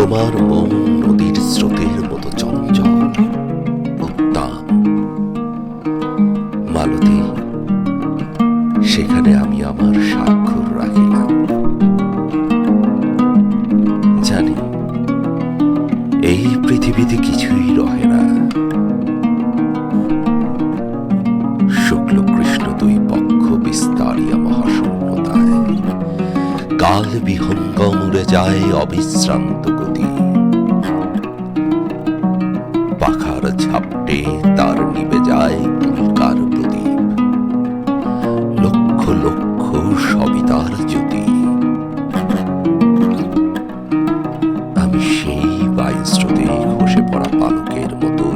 তোমার মন নদীর স্রোতের মতো চঞ্চল। উত্তাপ মালতী, সেখানে আমি আমার স্বাক্ষর রাখিলাম। জানি, এই পৃথিবীতে কিছুই রহে কাল বিহঙ্গম যায় অবিশ্রান্ত গতি। পাখার ঝাপটে তার নিবে যায় পুলকার প্রদীপ। লক্ষ লক্ষ সবিতার জ্যোতি। আমি সেই বাইস্রোতে খসে পড়া পালকের মতো,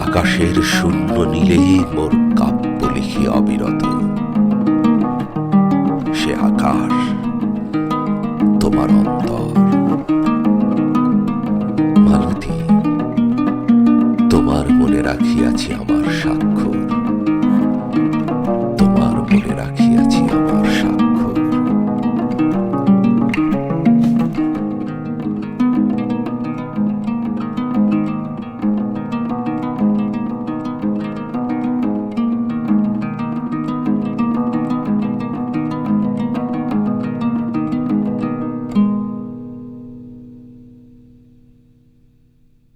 আকাশের শূন্য নীলে মোর কাব্য লিখি অবিরত। আমার অন্তর। তোমার মনে রাখিয়াছি আমার সাক্ষ্য।